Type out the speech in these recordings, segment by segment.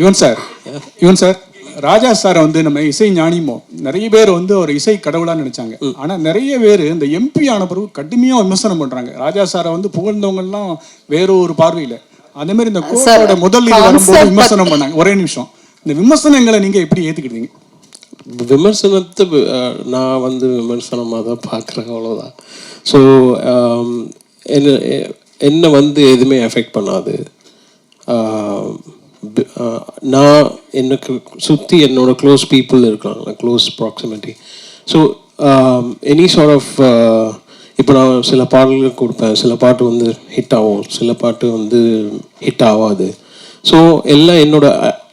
Yuvan sir Yuvan sir Raja சாரை வந்து நம்ம இசை ஞானிமோ நிறைய பேர் வந்து ஒரு இசை கடவுளா நினைச்சாங்க. ஆனா நிறைய பேர் இந்த எம்பி ஆன பிறகு கடுமையா விமர்சனம் பண்றாங்க. ராஜா சாரை வந்து புகழ்ந்தவங்க எல்லாம் வேற ஒரு பார்வையில. அதே மாதிரி இந்த கோட்டோட முதல் இது வரும்போது விமர்சனம் பண்ணாங்க. ஒரே நிமிஷம். இந்த விமர்சனங்களை நீங்க எப்படி ஏத்துக்கிட்டீங்க? விமர்சனத்தை நான் வந்து விமர்சனமாக தான் பார்க்குறேன் அவ்வளோதான் ஸோ என்ன என்னை வந்து எதுவுமே எஃபெக்ட் பண்ணாது. Uh, நான் எனக்கு சுற்றி என்னோட க்ளோஸ் பீப்புள் இருக்காங்க close proximity so any sort of இப்போ நான் சில பாடல்கள் கொடுப்பேன் சில பாட்டு வந்து ஹிட் ஆகும் சில பாட்டு வந்து ஹிட் ஆகாது. ஸோ எல்லாம் என்னோட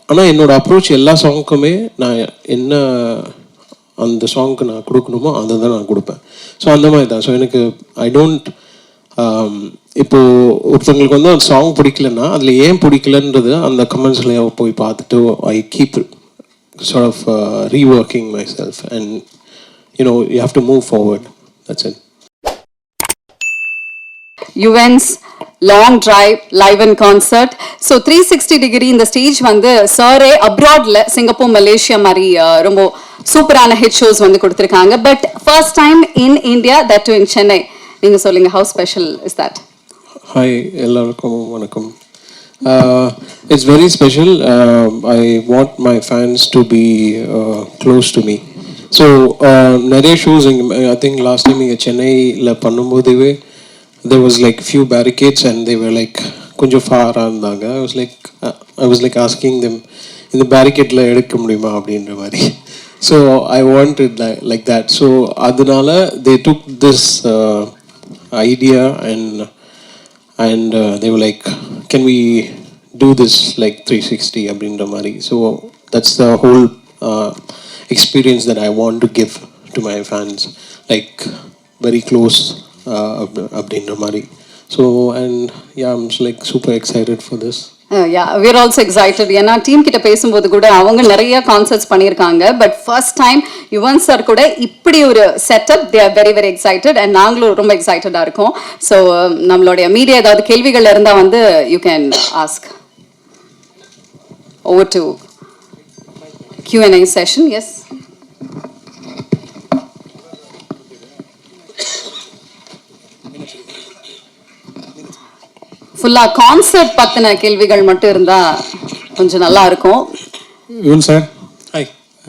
ஆனால் என்னோடய அப்ரோச் எல்லா சாங்குக்குமே நான் என்ன அந்த சாங்க்கு நான் கொடுக்கணுமோ அதை தான் நான் கொடுப்பேன். ஸோ அந்த மாதிரி தான் ஸோ எனக்கு ஐ டோன்ட் இப்போ ஒருத்தவங்களுக்கு வந்து அந்த சாங் பிடிக்கலன்னா அதில் ஏன் பிடிக்கலன்றது அந்த கமெண்ட்ஸில் போய் பார்த்துட்டு I keep sort of reworking my self and you know you have to move forward that's it Yuvan's long drive live and concert so three sixty degree இந்த ஸ்டேஜ் வந்து சாரே அப்ராட்ல சிங்கப்பூர் மலேசியா மாதிரி ரொம்ப சூப்பரான ஹெட் ஷோஸ் வந்து கொடுத்துருக்காங்க. But first time in India that too in Chennai நீங்க சொல்லுங்க how special is that hi எல்லாருக்கும் வணக்கம். It's very special I want my fans to be close to me so நிறைய ஷோஸ் இங்கே ஐ திங்க் லாஸ்ட் டைம் இங்கே சென்னையில் பண்ணும்போதுவே there was like few barricades and they were like கொஞ்சம் ஃபாராக இருந்தாங்க. I was like I was like asking them இந்த பேரிகேட்டில் எடுக்க முடியுமா? அப்படின்ற மாதிரி. So I want it like that so அதனால they took this idea and and they like can we do this like three sixty அப்படின்ற மாதிரி. So that's the whole experience that I want to give to my fans like very close அப்படின்ற மாதிரி. So and yeah I'm like super excited for this yeah also excited ஏன்னா team கிட்ட பேசும்போது கூட அவங்க நிறைய கான்சர்ட்ஸ் பண்ணியிருக்காங்க. But first time Yuvan sir கூட இப்படி ஒரு setup they are very very excited and நாங்களும் ரொம்ப எக்ஸைட்டடாக இருக்கோம். ஸோ um, நம்மளுடைய மீடியா ஏதாவது கேள்விகள் இருந்தால் வந்து you can ask over to Q&A session, yes. ஃபுல்லாக கான்சர்ட் பத்தின கேள்விகள் மட்டும் இருந்தா கொஞ்சம் நல்லா இருக்கும். சார்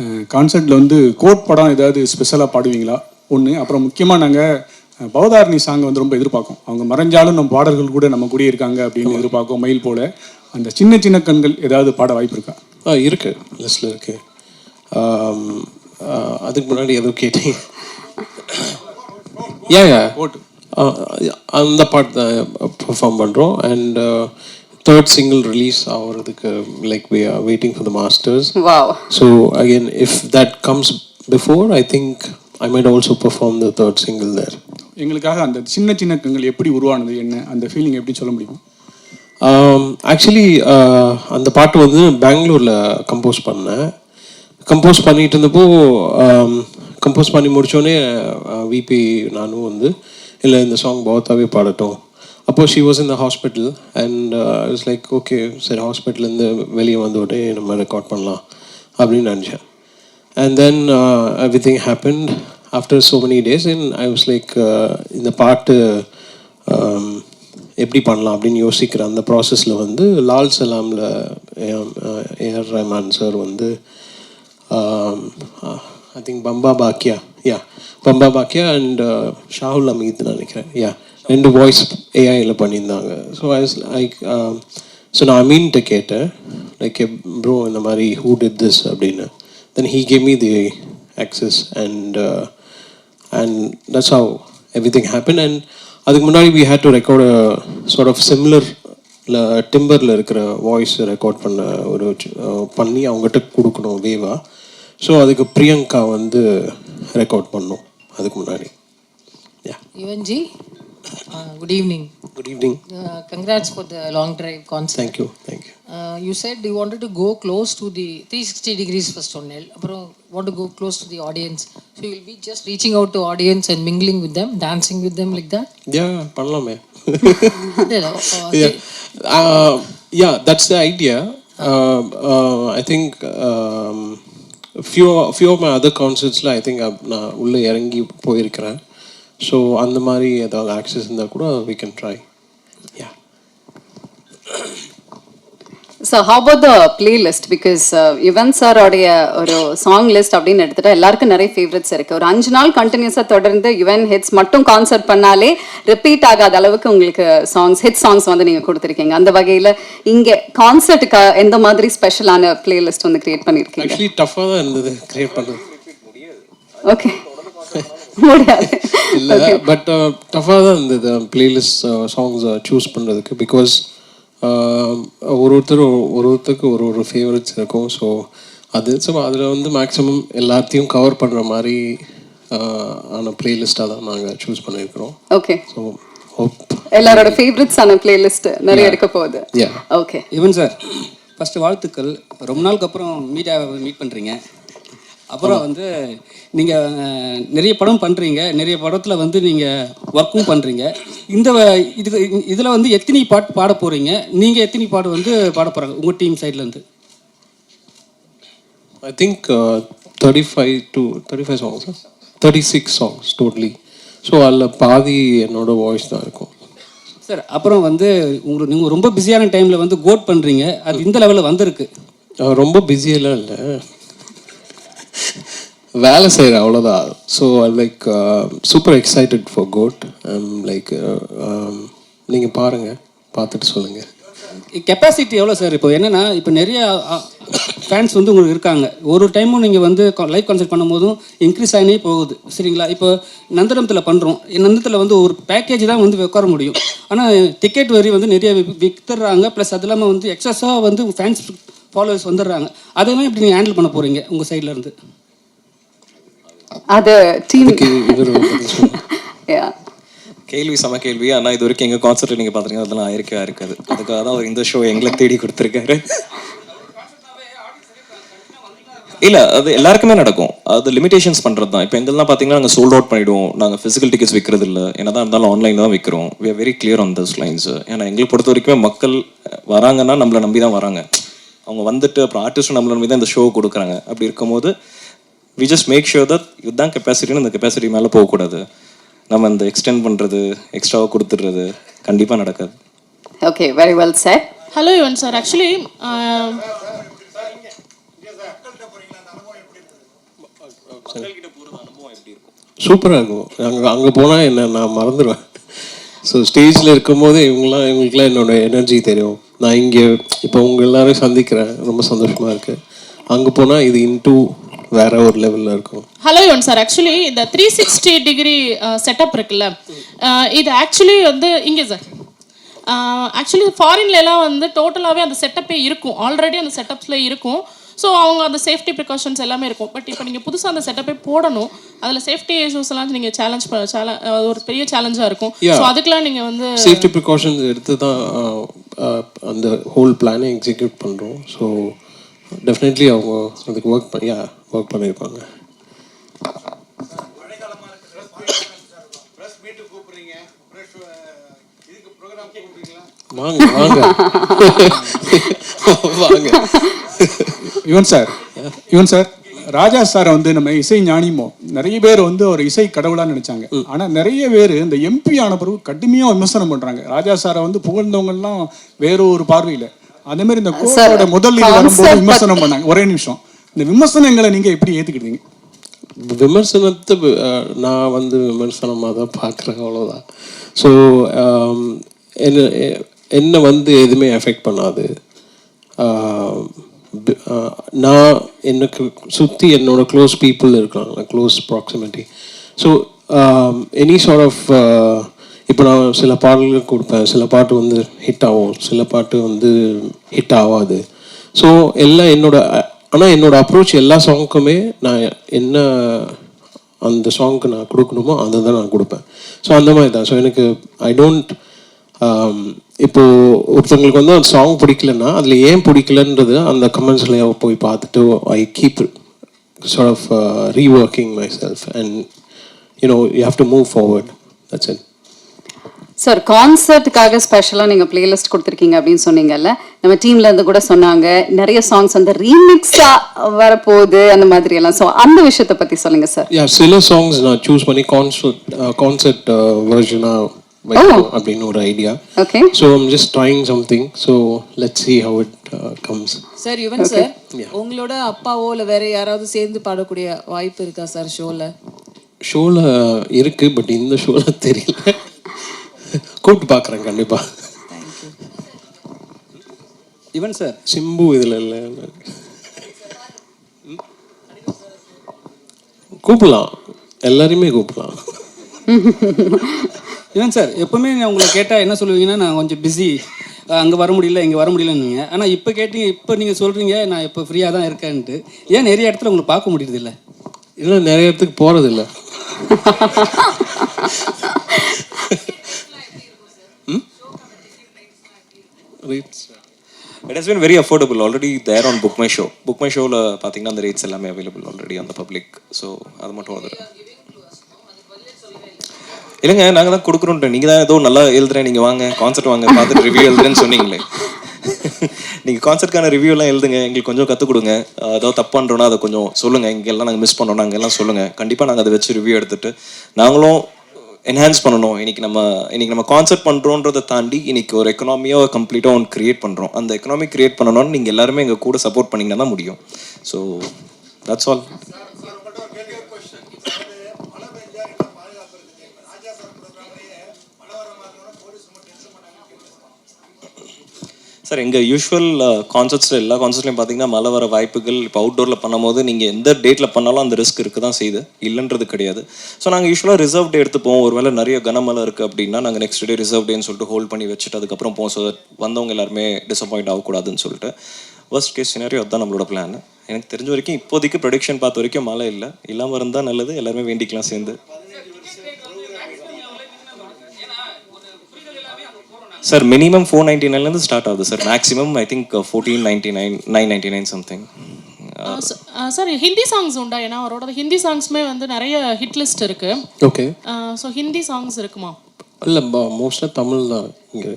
ஹாய் கான்சர்ட்ல வந்து கோட் படம் ஏதாவது ஸ்பெஷலாக பாடுவீங்களா? ஒன்று அப்புறம் முக்கியமாக நாங்கள் பவதாரணி சாங் வந்து ரொம்ப எதிர்பார்க்கோம். அவங்க மறைஞ்சாலும் நம்ம பாடல்கள் கூட நம்ம கூடயே இருக்காங்க அப்படின்னு எதிர்பார்க்கோம் மயில் போல. அந்த சின்ன சின்ன கண்கள் ஏதாவது பாட வாய்ப்பு இருக்கா? ஆ இருக்கு. லிஸ்ட்டில் இருக்கு. ஆம், ஆ, அதுக்கு முன்னாடி ஏதோ கேட்டீங்க. கோட் அந்த பாட்டு தான் பெர்ஃபார்ம் பண்ணுறோம் அண்ட் தேர்ட் சிங்கிள் ரிலீஸ் ஆகிறதுக்கு like we are waiting for the masters so again if that comes before I think I might also perform the third single there எங்களுக்காக அந்த சின்ன சின்ன கண்கள் எப்படி உருவானது என்ன அந்த ஃபீலிங் எப்படி சொல்ல முடியும்? ஆக்சுவலி அந்த பாட்டு வந்து பெங்களூரில் கம்போஸ் பண்ணேன். கம்போஸ் பண்ணிட்டு இருந்தப்போ கம்போஸ் பண்ணி முடிச்சோடனே விபி நானும் வந்து இல்லை இந்த சாங் பௌத்தாவே பாடட்டும். அப்போது ஷி வாஸ் இந்த hospital and it's like okay சரி ஹாஸ்பிட்டலேருந்து வெளியே வந்த உடனே நம்ம ரெக்கார்ட் பண்ணலாம் அப்படின்னு நினச்சேன். And then every happened after so many days in I was like இந்த பாட்டு um, எப்படி பண்ணலாம் அப்படின்னு யோசிக்கிற அந்த ப்ராசஸில் வந்து லால் சலாமில் ஏஆர் ரஹ்மான் சார் வந்து um, I think Bamba Bakya yeah Bamba Bakya and uh, Shahul Hameed நினைக்கிறேன் யா ரெண்டு வாய்ஸ் ஏஐயில் பண்ணியிருந்தாங்க. ஸோ ஐ லைக் ஸோ நான் அமீன்கிட்ட கேட்டேன். லைக் ப்ரோ இந்த மாதிரி ஹூ டிட் திஸ் அப்படின்னு. Then he came me the access and and that's how everything happen and அதுக்கு முன்னாடி we had to record sort of similar டிம்பரில் இருக்கிற வாய்ஸ் ரெக்கார்ட் பண்ண ஒரு பண்ணி அவங்ககிட்ட கொடுக்கணும் வேவா ஸோ அதுக்கு பிரியங்கா வந்து ரெக்கார்ட் பண்ணோம். அதுக்கு முன்னாடி. Yeah Yuvanji, uh, good evening. Good evening Uh, congrats for the long drive concert. Thank you thank you Uh, you said you wanted to go close to the 360 degrees first ஒன்னேல் அப்புறம் want to go close to the audience. So you will be just reaching out to audience and mingling with them, dancing with them like that? யா பண்ணலாமே இல்ல, இல்ல, uh, yeah. Uh, yeah, that's the idea. Uh, uh, I think um, few few of my other concertsல I think I've- நான் உள்ளே இறங்கி போயிருக்கிறேன் so அந்த மாதிரி ஏதாவது ஆக்சஸ் இருந்தால் கூட we can try. Yeah. So how about the playlist because Yuvan சாரோடைய ஒரு சாங் லிஸ்ட் அப்படின்னு எடுத்துட்டா எல்லாருக்கும் நிறைய ஃபேவரட்ஸ் இருக்கு. ஒரு அஞ்சு நாள் கண்டினியூஸாக தொடர்ந்து யுவன் ஹிட்ஸ் மட்டும் கான்சர்ட் பண்ணாலே ரிப்பீட் ஆகாத அளவுக்கு உங்களுக்கு சாங்ஸ் ஹிட் சாங்ஸ் வந்து நீங்க கொடுத்துருக்கீங்க. அந்த வகையில இங்க கான்சர்ட்டுக்கு எந்த மாதிரி ஸ்பெஷலான பிளேலிஸ்ட் வந்து கிரியேட் பண்ணிருக்கீங்க? ஆக்சுவலி டஃப்பாக தான் இருந்தது க்ரியேட் பண்ணது. ஓகே இல்லை பட் டஃப்பாக தான் இருந்தது பிளேலிஸ்ட் சாங்ஸ் சூஸ் பண்ணுறதுக்கு பிகாஸ் ஒரு ஒருத்தர் ஒரு ஒருத்தருக்கு ஒரு ஒரு ஃபேவரட்ஸ் இருக்கும். ஸோ அது ஸோ அதில் வந்து மேக்ஸிமம் எல்லாத்தையும் கவர் பண்ணுற மாதிரி uh, ஆன பிளேலிஸ்ட்டாக தான் நாங்கள் சூஸ் பண்ணியிருக்கிறோம் ஓகே ஸோ ஹோப் எல்லாரோட ஃபேவரட்ஸான பிளேலிஸ்ட் நிறைய இருக்க போகுது. Yeah okay Yuvan sir first வாழ்த்துக்கள். ரொம்ப நாளுக்கு அப்புறம் மீடியாவை மீட் பண்ணுறீங்க அப்புறம் வந்து நீங்கள் நிறைய படம் பண்ணுறீங்க நிறைய படத்தில் வந்து நீங்கள் ஒர்க்கும் பண்ணுறீங்க இந்த இது இதில் வந்து எத்தனை பாட்டு பாட போகிறீங்க நீங்கள் எத்தனை பாட்டு வந்து பாட போகிறாங்க உங்கள் டீம் சைட்லேருந்து I think thirty five to thirty five songs thirty six songs totally so அதில் பாதி என்னோட வாய்ஸ் தான் இருக்கும். சார் அப்புறம் வந்து உங்களுக்கு நீங்கள் ரொம்ப பிஸியான டைமில் வந்து கோட் பண்ணுறீங்க அது இந்த லெவலில் வந்திருக்கு. ரொம்ப பிஸியெல்லாம் இல்லை. வேலை செய்கிறேன் அவ்வளோதான் so like super excited uh, for GOAT like uh, um, நீங்கள் பாருங்கள் பார்த்துட்டு சொல்லுங்கள் கெப்பாசிட்டி எவ்வளோ சார் இப்போ? என்னென்னா இப்போ நிறைய uh, ஃபேன்ஸ் வந்து உங்களுக்கு இருக்காங்க. ஒரு டைமும் நீங்கள் வந்து லைவ் கான்சர்ட் பண்ணும்போதும் இன்க்ரீஸ் ஆகினே போகுது. சரிங்களா? இப்போ நந்தனத்தில் பண்ணுறோம் நந்தனத்தில் வந்து ஒரு பேக்கேஜ் தான் வந்து உட்கார முடியும். ஆனால் டிக்கெட் வரி வந்து நிறைய வி- வித்துடுறாங்க. ப்ளஸ் அது இல்லாமல் வந்து எக்ஸஸாக வந்து ஃபேன்ஸ் ஃபாலோவர்ஸ் வந்துடுறாங்க. அதெல்லாம் இப்படி நீங்கள் ஹேண்டில் பண்ண போகிறீங்க உங்கள் சைட்லேருந்து இருந்து? அது டீம் கேள்வி சம கேள்வி. ஆனா இது வரைக்கும் எங்க கான்சர்ட் நீங்க பாத்தீங்கன்னா அதெல்லாம் இருக்கவே இருக்காது. அதுக்காக தான் அவர் இந்த ஷோ எங்களை தேடி கொடுத்துருக்காரு. இல்ல அது எல்லாருக்குமே நடக்கும். அது லிமிடேஷன்ஸ் பண்றது தான் இப்போ எங்கெல்லாம் பாத்தீங்கன்னா நாங்க சோல்ட் அவுட் பண்ணிடுவோம். நாங்க பிசிக்கல் டிக்கெட்ஸ் விற்கிறது இல்ல. என்னதான் இருந்தாலும் ஆன்லைன்ல தான் விற்கிறோம் we are very clear on this lines ஏன்னா எங்களை பொறுத்த வரைக்குமே மக்கள் வராங்கன்னா நம்மளை நம்பி தான் வராங்க. அவங்க வந்துட்டு அப்புறம் ஆர்டிஸ்டும் நம்மளை நம்பி தான் இந்த ஷோ கொடுக்குறாங்க. அப்படி இருக்கும்போது we just make sure that இதுதான் கெப்பாசிட்டின்னு இந்த கெப்பாசிட்டி மேலே போகக்கூடாது. நம்ம இந்த எக்ஸ்டெண்ட் பண்ணுறது எக்ஸ்ட்ராவாக கொடுத்துடுறது கண்டிப்பாக நடக்காது. Okay very well sir hello Yuvan sir actually சூப்பராக இருக்கும் அங்கே அங்கே போனால் என்ன நான் மறந்துடுவேன் ஸோ ஸ்டேஜில் இருக்கும்போது இவங்களாம் இவங்களுக்குலாம் என்னோட எனர்ஜி தெரியும். நான் இங்கே இப்போ உங்க எல்லாரும் சந்திக்கிறேன். ரொம்ப சந்தோஷமாக இருக்குது அங்கே போனால் இது இன்டூ வேற ஒரு லெவலில் இருக்கும். ஹலோ யுவன் சார் ஆக்சுவலி இந்த த்ரீ சிக்ஸ்டி டிகிரி செட்டப் இருக்குல்ல அஹ், இது ஆக்சுவலி வந்து இங்கே சார் ஆக்சுவலி ஃபாரின்லலாம் வந்து டோட்டலாகவே அந்த செட்டப்பே இருக்கும். ஆல்ரெடி அந்த செட்டப்ஸில் இருக்கும். ஸோ அவங்க அந்த சேஃப்டி ப்ரிகாஷன்ஸ் எல்லாமே இருக்கும். பட் இப்போ நீங்கள் புதுசாக அந்த செட்டப்பே போடணும். அதில் சேஃப்டி இஷ்யூஸ் எல்லாம் நீங்கள் சேலஞ்ச் சேலஞ்ச் ஒரு பெரிய சேலஞ்சாக இருக்கும். ஸோ அதுக்கெல்லாம் நீங்கள் வந்து சேஃப்டி ப்ரிகாஷன்ஸ் எடுத்து தான் ஆஹ், அந்த ஹோல் பிளானை எக்ஸிக்யூட் பண்ணுறோம் ஸோ டெஃபினெட்லி அவங்க அதுக்கு ஒர்க் பண்ணி ஒர்க் பண்ணியிருப்பாங்க வாங்க வாங்க. வாங்க. யுவன் சார் யுவன் சார் ராஜா சாரை வந்து நம்ம இசை ஞானிமோ நிறைய பேர் வந்து ஒரு இசை கடவுளா நினைச்சாங்க. ஆனா நிறைய பேர் இந்த எம்பி ஆன பிறகு கடுமையா விமர்சனம் பண்றாங்க. ராஜா சாரை வந்து புகழ்ந்தவங்க எல்லாம் வேற ஒரு பார்வையில. அதே மாதிரி இந்த கோவிலோட முதல் இது வரும்போது விமர்சனம் பண்ணாங்க. ஒரே நிமிஷம். இந்த விமர்சனங்களை நீங்க எப்படி ஏத்துக்கிட்டீங்க? விமர்சனத்தை நான் வந்து விமர்சனமாக தான் பார்க்குறேன் அவ்வளோதான் ஸோ என்ன என்னை வந்து எதுவுமே எஃபெக்ட் பண்ணாது. நான் எனக்கு சுற்றி என்னோட க்ளோஸ் பீப்புள் இருக்காங்க close proximity so any sort of இப்போ நான் சில பாடல்கள் கொடுப்பேன். சில பாட்டு வந்து ஹிட் ஆகும். சில பாட்டு வந்து ஹிட் ஆகாது. ஸோ எல்லாம் என்னோட ஆனால் என்னோடய அப்ரோச் எல்லா சாங்க்குமே நான் என்ன அந்த சாங்க்கு நான் கொடுக்கணுமோ அதை தான் நான் கொடுப்பேன். ஸோ அந்த மாதிரி தான். ஸோ எனக்கு ஐ டோன்ட் um, இப்போது ஒருத்தவங்களுக்கு வந்து அந்த சாங் பிடிக்கலன்னா அதில் ஏன் பிடிக்கலன்றது அந்த கமெண்ட்ஸில் போய் பார்த்துட்டு I keep sort of reworking myself and you know you have to move forward that's it sir கான்சர்ட்டுக்காக ஸ்பெஷலாக நீங்கள் பிளேலிஸ்ட் கொடுத்துருக்கீங்க அப்படின்னு சொன்னீங்கல்ல நம்ம டீம்ல இருந்து கூட சொன்னாங்க நிறைய சாங்ஸ் வந்து ரீமிக்ஸாக வரப்போகுது அந்த மாதிரி எல்லாம் ஸோ அந்த விஷயத்தை பற்றி சொல்லுங்க சார் யா சில சாங்ஸ் நான் சூஸ் பண்ணி கான்சர்ட் கான்சர்ட் வெர்ஷனாக அப்படின்னு ஒரு idea okay so I'm just trying something so let see how it comes sir Yuvan sir உங்களோட அப்பாவோ இல்லை வேற யாராவது சேர்ந்து பாடக்கூடிய வாய்ப்பு இருக்கா சார் ஷோல ஷோவில் இருக்கு பட் இந்த ஷோவில் தெரியல. கூப்பிட்டு பார்க்குறேன் கண்டிப்பாக ஈவன் சார் சிம்பு இதில் இல்லை. கூப்பிடலாம். எல்லாரையுமே கூப்பிடலாம். ஈவன் சார் எப்பவுமே நான் உங்களை கேட்டால் என்ன சொல்லுவீங்கன்னா நான் கொஞ்சம் பிஸி அங்கே வர முடியல இங்கே வர முடியலன்னு ஆனால் இப்போ கேட்டீங்க இப்போ நீங்கள் சொல்கிறீங்க நான் இப்போ ஃப்ரீயாக தான் இருக்கேன்ட்டு. ஏன் நிறைய இடத்துல உங்களை பார்க்க முடியுறது இல்லை இல்லை நிறைய இடத்துக்கு போகிறதில்ல it has been very affordable already there on book my show book my ஷோவில் பார்த்தீங்கன்னா அந்த ரேட்ஸ் எல்லாமே அவைலபிள் ஆல்ரெடி அந்த பப்ளிக் ஸோ அது மட்டும் அது இல்லைங்க நாங்கள் தான் கொடுக்குறோன்ட்டு நீங்கள் தான் ஏதோ நல்லா எழுதுறேன் நீங்கள் வாங்க கான்சர்ட் வாங்க பார்த்துட்டு ரிவ்யூ எழுதுறேன்னு சொன்னீங்களே. நீங்கள் கான்சர்ட்கான ரிவ்யூலாம் எழுதுங்க எங்களுக்கு கொஞ்சம் கற்றுக் கொடுங்க. ஏதாவது ஏதோ தப்பு பண்ணுறோன்னா அதை கொஞ்சம் சொல்லுங்கள் இங்கெல்லாம் நாங்கள் மிஸ் பண்ணோம் நாங்கள் எல்லாம் சொல்லுங்கள் கண்டிப்பாக நாங்கள் அதை வச்சு ரிவ்யூ எடுத்துகிட்டு நாங்களும் என்ஹான்ஸ் பண்ணணும். இன்னைக்கு நம்ம இன்னைக்கு நம்ம கான்செப்ட் பண்ணுறோன்றதை தாண்டி இன்னைக்கு ஒரு எக்கனாமியோ கம்ப்ளீட்டாக ஒன்று கிரியேட் பண்றோம். அந்த எக்கனாமி கிரியேட் பண்ணணும்னு நீங்க எல்லாருமே எங்கள் கூட சப்போர்ட் பண்ணிங்கன்னா தான் முடியும். ஸோ தட்ஸ் ஆல் சார் எங்கள் யூஷுவல் கான்சர்ட்ஸில் எல்லா கான்சர்ட்லையும் பார்த்தீங்கன்னா மழை வர வாய்ப்புகள் இப்போ அவுட்டோரில் பண்ணும்போது நீங்கள் எந்த டேட்டில் பண்ணாலும் அந்த ரிஸ்க் இருக்க தான் செய்யுது. இல்லைன்றது கிடையாது. ஸோ நாங்கள் யூஸ்வலாக ரிசர்வ் டே எடுத்துப்போம். ஒருவேளை நிறைய கனமழை இருக்குது அப்படின்னா நாங்கள் நெக்ஸ்ட் டே ரிசர்வ் டேன்னு சொல்லிட்டு ஹோல்ட் பண்ணி வச்சுட்டு அதுக்கப்புறம் போவோம் ஸோ வந்தவங்க எல்லாருமே டிசப்பாயிண்ட் ஆகக்கூடாதுன்னு சொல்லிட்டு ஃபர்ஸ்ட் கேஸ் சினாரியோ அதுதான் நம்மளோட பிளான் எனக்கு தெரிஞ்ச வரைக்கும் இப்போதைக்கு ப்ரொடிக்ஷன் பார்த்த வரைக்கும் மழை இல்லை. இல்லாமல் இருந்தால் நல்லது எல்லாருமே வேண்டிக்கலாம் சேர்ந்து. சார் மினிமம் ஃபோர் நைன்டி நைன்லேருந்து ஸ்டார்ட் ஆகுது sir maximum I think fourteen ninety nine nine ninety nine something sir Hindi songs உண்டா? ஏன்னா அவரோட ஹிந்தி சாங்ஸ்மே வந்து நிறைய ஹிட் லிஸ்ட் இருக்கு. ஓகே ஸோ ஹிந்தி சாங்ஸ் இருக்குமா? இல்லை மோஸ்ட்டாக தமிழ் தான் இங்கே.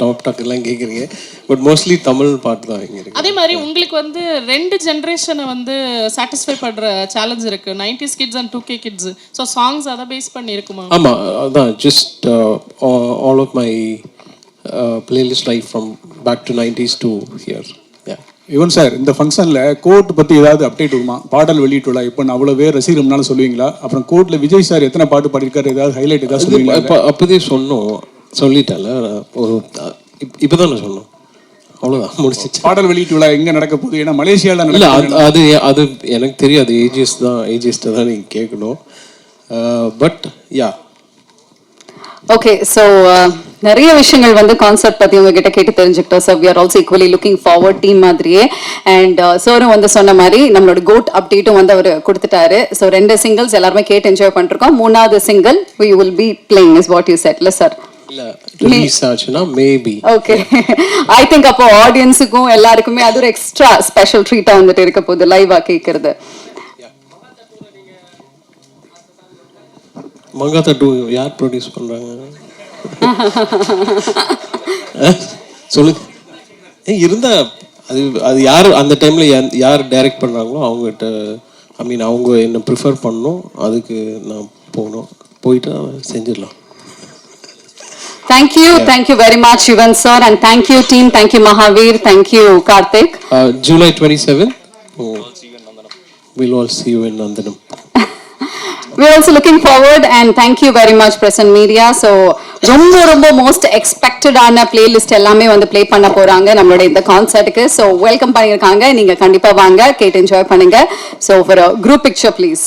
டாப் டாக் எல்லாம் கேட்குறீங்க பட் மோஸ்ட்லி தமிழ் பாட்டு தான் இங்கே இருக்கு. அதே மாதிரி உங்களுக்கு வந்து ரெண்டு ஜென்ரேஷனை வந்து சாட்டிஸ்ஃபை பண்ற சேலஞ்ச் இருக்கு. Nineties kids and two K kids so songs அதை பேஸ் பண்ணி இருக்குமா? ஆமாம் அதான். Just all of my playlist life from back to nineties to here Yuvan sir இந்த ஃபங்க்ஷனில் கோர்ட் பற்றி ஏதாவது அப்டேட் வருமா பாடல் வெளியிட்டுள்ளா இப்போ அவ்வளோ பேர் ரசிகர்னால சொல்லுவீங்களா? அப்புறம் கோர்ட்டில் விஜய் சார் எத்தனை பாட்டு பாடியிருக்காரு? ஏதாவது ஹைலைட் ஏதாவது சொல்லுவீங்களா? இப்போ அப்போதே சொன்னோம். சொல்லிட்டேன்ல. ஒரு இப்போ தான் சொன்னோம் அவ்வளோதான் முடிச்சிச்சு பாடல் வெளியீட்டு விழா எங்க நடக்க போகுது? ஏன்னா மலேசியால இல்லை நடக்க அது அது அது எனக்கு தெரியாது. ஏஜிஎஸ் தான் ஏஜிஎஸ்ட்டை தான் நீங்கள் கேட்கணும். பட் யா ஓகே ஸோ நிறைய விஷயங்கள் வந்து கான்செப்ட் பத்தி உங்ககிட்ட கேட்டு தெரிஞ்சுக்கிட்டோம் sir we are also equally looking forward team மாதிரியே. அண்ட் சாரும் வந்து சொன்ன மாதிரி நம்மளோட கோட் அப்டேட்டும் வந்து அவர் கொடுத்துட்டாரு. ஸோ ரெண்டு சிங்கிள்ஸ் எல்லாருமே கேட்டு என்ஜாய் பண்ணிருக்கோம். மூணாவது single we will be playing is what you செட்ல சார் இல்லை மேபி ஓகே ஐ திங்க் அப்போ ஆடியன்ஸுக்கும் எல்லாருக்குமே அது ஒரு எக்ஸ்ட்ரா ஸ்பெஷல் ட்ரீட்டா வந்துட்டு இருக்க போகுது லைவா கேட்கறது மங்காத்தா டூ யார் ப்ரொடியூஸ் பண்ணுறாங்க சொல்லுங்க இருந்தா அது அது யார் அந்த டைமில் யார் டைரக்ட் பண்ணுறாங்களோ அவங்ககிட்ட ஐ மீன் அவங்க என்ன ப்ரிஃபர் பண்ணணும் அதுக்கு நான் போகணும். போயிட்டு செஞ்சிடலாம். Thank you, thank you very much, Yuvan sir, and thank you team, thank you Mahavir, thank you Karthik. July twenty seven will all see you in Nandanam We're also looking forward and thank you very much Present Media. So ரொம்ப ரொம்ப most எக்ஸ்பெக்டடான playlist எல்லாமே வந்து play பண்ண போறாங்க நம்மளோட இந்த கான்சர்ட்டுக்கு so welcome பண்ணியிருக்காங்க நீங்க கண்டிப்பா வாங்க கேட்டு என்ஜாய் பண்ணுங்க so for group picture please